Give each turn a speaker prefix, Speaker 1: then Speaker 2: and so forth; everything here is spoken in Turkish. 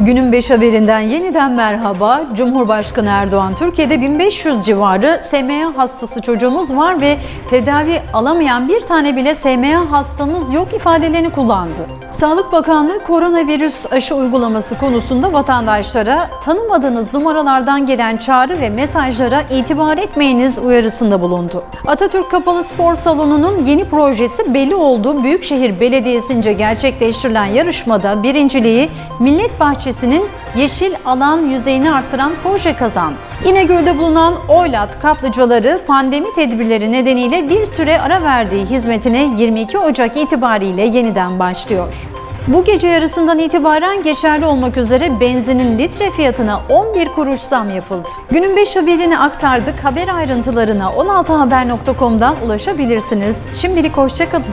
Speaker 1: Günün 5 haberinden yeniden merhaba. Cumhurbaşkanı Erdoğan Türkiye'de 1500 civarı SMA hastası çocuğumuz var ve tedavi alamayan bir tane bile SMA hastamız yok ifadelerini kullandı. Sağlık Bakanlığı koronavirüs aşı uygulaması konusunda vatandaşlara tanımadığınız numaralardan gelen çağrı ve mesajlara itibar etmeyiniz uyarısında bulundu. Atatürk Kapalı Spor Salonu'nun yeni projesi belli olduğu Büyükşehir Belediyesi'nce gerçekleştirilen yarışmada birinciliği Millet Bahçesi'nin yeşil alan yüzeyini artıran proje kazandı. İnegöl'de bulunan Oylat kaplıcaları pandemi tedbirleri nedeniyle bir süre ara verdiği hizmetine 22 Ocak itibariyle yeniden başlıyor. Bu gece yarısından itibaren geçerli olmak üzere benzinin litre fiyatına 11 kuruş zam yapıldı. Günün 5 haberini aktardık. Haber ayrıntılarına 16haber.com'dan ulaşabilirsiniz. Şimdilik hoşçakalın.